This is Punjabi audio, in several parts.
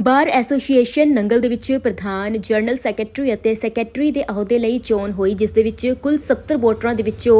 ਬਾਰ ਐਸੋਸੀਏਸ਼ਨ ਨੰਗਲ ਦੇ ਵਿੱਚ ਪ੍ਰਧਾਨ, ਜਨਰਲ ਸੈਕਟਰੀ ਅਤੇ ਸੈਕਟਰੀ ਦੇ ਅਹੁਦੇ ਲਈ ਚੋਣ ਹੋਈ, ਜਿਸ ਦੇ ਵਿੱਚ ਕੁੱਲ 70 ਵੋਟਰਾਂ ਦੇ ਵਿੱਚੋਂ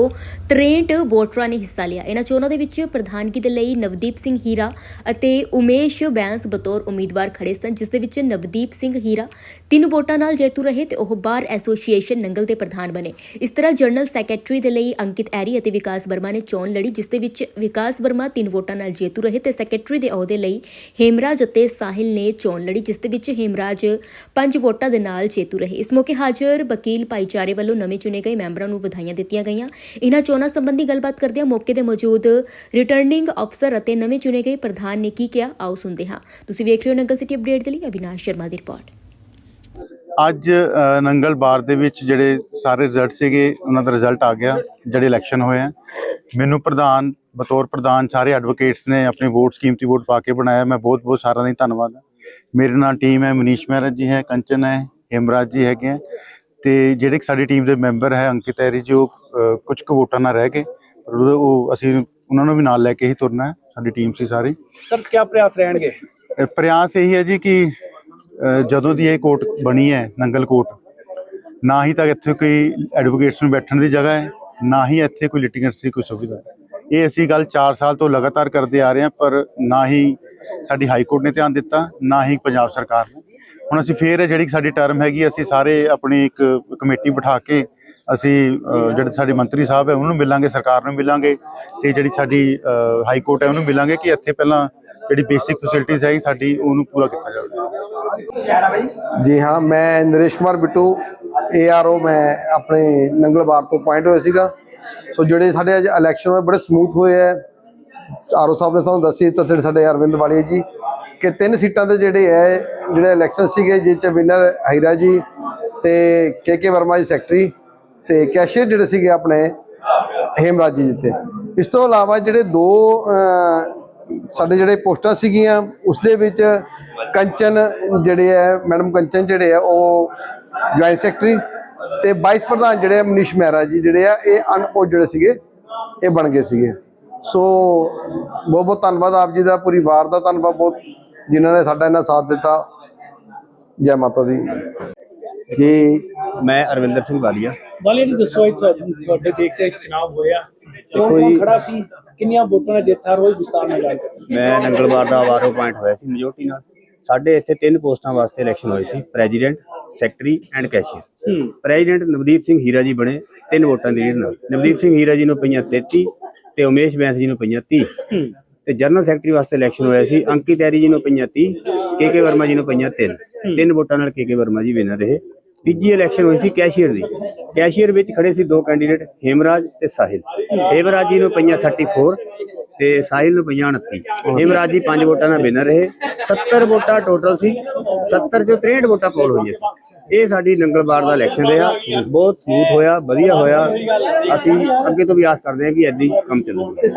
63 ਵੋਟਰਾਂ ਨੇ ਹਿੱਸਾ ਲਿਆ। ਇਹਨਾਂ ਚੋਣਾਂ ਦੇ ਵਿੱਚ ਪ੍ਰਧਾਨਗੀ ਦੇ ਲਈ ਨਵਦੀਪ ਸਿੰਘ ਹੀਰਾ ਅਤੇ ਉਮੇਸ਼ ਬੈਂਸ ਬਤੌਰ ਉਮੀਦਵਾਰ ਖੜੇ ਸਨ, ਜਿਸ ਦੇ ਵਿੱਚ ਨਵਦੀਪ ਸਿੰਘ ਹੀਰਾ ਤਿੰਨ ਵੋਟਾਂ ਨਾਲ ਜੇਤੂ ਰਹੇ ਤੇ ਉਹ ਬਾਰ ਐਸੋਸੀਏਸ਼ਨ ਨੰਗਲ ਦੇ ਪ੍ਰਧਾਨ ਬਣੇ। ਇਸ ਤਰ੍ਹਾਂ ਜਨਰਲ ਸੈਕਟਰੀ ਦੇ ਲਈ ਅੰਕਿਤ ਐਰੀ ਅਤੇ ਵਿਕਾਸ ਵਰਮਾ ਨੇ ਚੋਣ ਲੜੀ, ਜਿਸ ਦੇ ਵਿੱਚ ਵਿਕਾਸ ਵਰਮਾ ਤਿੰਨ ਵੋਟਾਂ ਨਾਲ ਜੇਤੂ ਰਹੇ ਤੇ ਸੈਕਟਰੀ ਦੇ ਅਹੁਦੇ ਲਈ ਹੇਮਰਾਜ ਅਤੇ ਸਾਹਿਲ ਨੇ ਚੋਣ ਲੜੀ, ਜਿਸ ਦੇ ਵਿੱਚ ਹੇਮਰਾਜ ਪੰਜ ਵੋਟਾਂ ਦੇ ਨਾਲ ਜੇਤੂ ਰਹੇ। ਇਸ ਮੌਕੇ ਹਾਜ਼ਰ ਵਕੀਲ ਭਾਈਚਾਰੇ ਵੱਲੋਂ ਨਵੇਂ ਚੁਣੇ ਗਏ ਮੈਂਬਰਾਂ ਨੂੰ ਵਧਾਈਆਂ ਦਿੱਤੀਆਂ ਗਈਆਂ। ਇਹਨਾਂ ਚੋਣਾਂ ਸੰਬੰਧੀ ਗੱਲਬਾਤ ਕਰਦਿਆਂ ਮੌਕੇ ਤੇ ਮੌਜੂਦ ਰਿਟਰਨਿੰਗ ਅਫਸਰ ਅਤੇ ਨਵੇਂ ਚੁਣੇ ਗਏ ਪ੍ਰਧਾਨ ਨੇ ਕੀ ਕਿਹਾ, ਆਓ ਸੁਣਦੇ ਹਾਂ। ਤੁਸੀਂ ਵੇਖ ਰਹੇ ਹੋ ਨੰਗਲ ਸਿਟੀ ਅਪਡੇਟ ਦੇ ਲਈ ਅਵਿਨਾਸ਼ ਸ਼ਰਮਾ ਦੀ ਰਿਪੋਰਟ। ਅੱਜ ਨੰਗਲ ਬਾਰ ਦੇ ਵਿੱਚ ਜਿਹੜੇ ਸਾਰੇ ਰਿਜ਼ਲਟ ਸੀਗੇ, ਉਹਨਾਂ ਦਾ ਰਿਜ਼ਲਟ ਆ ਗਿਆ, ਜਿਹੜੇ ਇਲੈਕਸ਼ਨ ਹੋਏ ਆ। ਮੈਨੂੰ ਪ੍ਰਧਾਨ, ਬਤੌਰ ਪ੍ਰਧਾਨ ਸਾਰੇ ਐਡਵੋਕੇਟਸ ਨੇ ਆਪਣੀ ਵੋਟ ਕੀਮਤੀ ਵੋਟ ਪਾ ਕੇ ਬਣਾਇਆ। ਮੈਂ ਬਹੁਤ ਬਹੁਤ ਸਾਰਿਆਂ ਦਾ ਧੰਨਵਾਦ ਮੇਰੇ ਨਾਲ ਟੀਮ ਹੈ ਮਨੀਸ਼ ਮਹਿਰਾ ਜੀ ਹੈ ਕੰਚਨ ਹੈ ਹੇਮਰਾਜ ਜੀ ਹੈਗੇ ਹੈ ਤੇ ਜਿਹੜੇ ਸਾਡੀ ਟੀਮ ਦੇ ਮੈਂਬਰ ਹੈ ਅੰਕਿਤ ਐਰੀ ਜੋ ਅ, ਕੁਝ ਕੁ ਵੋਟਾਂ ਨਾਲ ਰਹਿ ਗਏ। ਪਰ ਉਹ ਉਹ ਅਸੀਂ ਉਹਨਾਂ ਨੂੰ ਵੀ ਨਾਲ ਲੈ ਕੇ ਹੀ ਤੁਰਨਾ ਹੈ ਸਾਡੀ ਟੀਮ ਸੀ ਸਾਰੀ। ਸਰ ਕੀ ਪ੍ਰਯਾਸ ਰਹਿਣਗੇ? ਪ੍ਰਯਾਸ ਇਹੀ ਹੈ ਜੀ ਕਿ ਜਦੋਂ ਦੀ ਇਹ ਕੋਰਟ ਬਣੀ ਹੈ ਨੰਗਲ ਕੋਰਟ ਨਾ ਹੀ ਤਾਂ ਇੱਥੇ ਕੋਈ ਐਡਵੋਕੇਟਸ ਨੂੰ ਬੈਠਣ ਦੀ ਜਗ੍ਹਾ ਹੈ ਨਾ ਹੀ ਇੱਥੇ ਕੋਈ ਲਿਟੀਗੈਂਟਸ ਦੀ ਕੋਈ ਸੁਵਿਧਾ ਹੈ। ਇਹ ਅਸੀਂ ਗੱਲ 4 ਸਾਲ ਤੋਂ ਲਗਾਤਾਰ ਕਰਦੇ ਆ ਰਹੇ ਹਾਂ ਪਰ ਨਾ ਹੀ ਸਾਡੀ ਹਾਈ ਕੋਰਟ ਨੇ ਧਿਆਨ ਦਿੱਤਾ, ਨਾ ਹੀ ਪੰਜਾਬ ਸਰਕਾਰ ਨੇ। ਹੁਣ ਅਸੀਂ ਫੇਰ ਜਿਹੜੀ ਸਾਡੀ ਟਰਮ ਹੈਗੀ, ਅਸੀਂ ਸਾਰੇ ਆਪਣੀ ਇੱਕ ਕਮੇਟੀ ਬਿਠਾ ਕੇ ਅਸੀਂ ਜਿਹੜੇ ਸਾਡੇ ਮੰਤਰੀ ਸਾਹਿਬ ਹੈ, ਉਹਨੂੰ ਮਿਲਾਂਗੇ, ਸਰਕਾਰ ਨੂੰ ਮਿਲਾਂਗੇ ਤੇ ਜਿਹੜੀ ਸਾਡੀ ਹਾਈ ਕੋਰਟ ਹੈ, ਉਹਨੂੰ ਮਿਲਾਂਗੇ ਕਿ ਇੱਥੇ ਪਹਿਲਾਂ ਜਿਹੜੀ ਬੇਸਿਕ ਫੈਸਿਲਿਟੀਜ਼ ਹੈਗੀ ਸਾਡੀ, ਉਹਨੂੰ ਪੂਰਾ ਕੀਤਾ ਜਾਵੇ। ਜੀ ਹਾਂ, ਮੈਂ ਨਰੇਸ਼ ਕੁਮਾਰ ਬਿੱਟੂ ਏਆਰਓ ਮੈਂ ਆਪਣੇ ਨੰਗਲਬਾਰ ਤੋਂ ਪੁਆਇੰਟ ਹੋਇਆ ਸੀਗਾ। ਸੋ ਜਿਹੜੇ ਸਾਡੇ ਅੱਜ ਇਲੈਕਸ਼ਨ ਬੜੇ ਸਮੂਥ ਹੋਏ ਹੈ। ਆਰਓ ਸਾਹਿਬ ਨੇ ਸਾਨੂੰ ਦੱਸੀ ਤਾਂ ਜਿਹੜੇ ਸਾਡੇ ਅਰਵਿੰਦ ਵਾਲੀਆ ਜੀ, ਕਿ ਤਿੰਨ ਸੀਟਾਂ ਦੇ ਜਿਹੜੇ ਹੈ ਜਿਹੜੇ ਇਲੈਕਸ਼ਨ ਸੀਗੇ ਜਿਸ ਚ ਵਿਨਰ ਹਾਈਰਾ ਜੀ ਤੇ ਕੇ ਕੇ ਵਰਮਾ ਜੀ ਸੈਕਟਰੀ ਤੇ ਕੈਸ਼ੀਅਰ ਜਿਹੜੇ ਸੀਗੇ ਆਪਣੇ ਹੇਮਰਾਜ ਜੀ ਜਿੱਤੇ। ਇਸ ਤੋਂ ਇਲਾਵਾ ਜਿਹੜੇ ਦੋ ਸਾਡੇ ਜਿਹੜੇ ਪੋਸਟਾਂ ਸੀਗੀਆਂ ਉਸ ਦੇ ਵਿੱਚ ਕੰਚਨ ਜਿਹੜੇ ਹੈ ਮੈਡਮ ਕੰਚਨ ਜਿਹੜੇ ਹੈ ਉਹ ਜੁਆਇੰਟ ਸੈਕਟਰੀ ਤੇ ਵਾਈਸ ਪ੍ਰਧਾਨ ਜਿਹੜੇ ਮਨੀਸ਼ ਮਹਿਰਾ ਜੀ ਜਿਹੜੇ ਆ ਇਹ ਅਨਪੋਜ ਜਿਹੜੇ ਸੀਗੇ, ਇਹ ਬਣ ਗਏ ਸੀਗੇ। ਸੋ ਬਹੁਤ ਬਹੁਤ ਧੰਨਵਾਦ ਆਪ ਜੀ ਦਾ ਪਰਿਵਾਰ ਦਾ ਧੰਨਵਾਦ ਬਹੁਤ ਜਿਨ੍ਹਾਂ ਨੇ ਸਾਡਾ ਇਹਨਾਂ ਸਾਥ ਦਿੱਤਾ। ਜੈ ਮਾਤਾ ਦੀ। ਜੀ। ਮੈਂ ਅਰਵਿੰਦਰ ਸਿੰਘ ਵਾਲੀਆ। ਵਾਲੇ ਜੀ ਦੱਸੋ ਇਹ ਤੁਹਾਨੂੰ ਤੁਹਾਡੇ ਦੇਖ ਕੇ ਚੁਣਾਵ ਹੋਇਆ। ਕੋਈ- ਖੜਾ ਸੀ? ਕਿੰਨੀਆਂ ਵੋਟਾਂ ਨਾਲ ਜਿੱਤ ਰੋਜ਼ ਵਿਸਤਾਰ ਨਾਲ ਗੱਲ ਕਰੋ ਮੈਂ ਨੰਗਲਬਾਰ ਦਾ ਆਵਾਰੋ ਪੁਆਇੰਟ ਹੋਇਆ ਸੀ ਮੈਜੋਰਟੀ ਨਾਲ। ਸਾਡੇ ਇੱਥੇ ਤਿੰਨ ਪੋਸਟਾਂ ਵਾਸਤੇ ਇਲੈਕਸ਼ਨ ਹੋਈ ਸੀ ਪ੍ਰੈਜ਼ੀਡੈਂਟ ਸੈਕਟਰੀ ਐਂਡ ਕੈਸ਼ੀਅਰ ਹੂੰ। ਪ੍ਰੈਜ਼ੀਡੈਂਟ ਨਵਦੀਪ ਸਿੰਘ ਹੀਰਾ ਜੀ ਬਣੇ ਤਿੰਨ ਵੋਟਾਂ ਦੀ ਲੀਡ ਨਾਲ। ਨਵਦੀਪ ਸਿੰਘ ਹੀਰਾ ਜੀ ਨੂੰ ਪਈਆਂ 33 ਤੇ ਉਮੇਸ਼ ਬੈਂਸ ਜੀ ਨੂੰ ਪਈਆਂ 30 ਤੇ ਜਨਰਲ ਸੈਕਟਰੀ ਵਾਸਤੇ ਇਲੈਕਸ਼ਨ ਹੋਇਆ ਸੀ, ਅੰਕਿਤ ਐਰੀ ਜੀ ਨੂੰ ਪਈਆਂ 30 ਕੇ ਕੇ ਵਰਮਾ ਜੀ ਨੂੰ ਪਈਆਂ 3 ਤਿੰਨ ਵੋਟਾਂ ਨਾਲ ਕੇ ਕੇ ਵਰਮਾ ਜੀ ਵਿਨਰ ਰਹੇ। ਤੀਜੀ ਇਲੈਕਸ਼ਨ ਹੋਈ ਸੀ ਕੈਸ਼ੀਅਰ ਦੀ। ਕੈਸ਼ੀਅਰ ਵਿੱਚ ਖੜੇ ਸੀ ਦੋ ਕੈਂਡੀਡੇਟ ਹੇਮਰਾਜ ਤੇ ਸਾਹਿਲ। ਹੇਮਰਾਜ ਜੀ ਨੂੰ ਪਈਆਂ 34 ਤੇ ਸਾਹਿਲ ਨੂੰ ਪਈਆਂ 29 ਹੇਮਰਾਜ ਜੀ ਪੰਜ ਵੋਟਾਂ ਨਾਲ ਵਿਨਰ ਰਹੇ। 70 ਵੋਟਾਂ ਟੋਟਲ ਸੀ। 70 ਚੋਂ 63 ਵੋਟਾਂ ਪੋਲ ਹੋਈਆਂ ਸੀ। ਇਹ ਸਾਡੀ ਨੰਗਲਬਾਰ ਦਾ ਇਲੈਕਸ਼ਨ ਰਿਹਾ। ਬਹੁਤ ਸਮੂਥ ਹੋਇਆ ਵਧੀਆ ਹੋਇਆ। ਅਸੀਂ ਅੱਗੇ ਤੋਂ ਵੀ ਆਸ ਕਰਦੇ ਹਾਂ ਕਿ ਹੀ ਕੰਮ ਚੱਲੂਗਾ। ਤੇ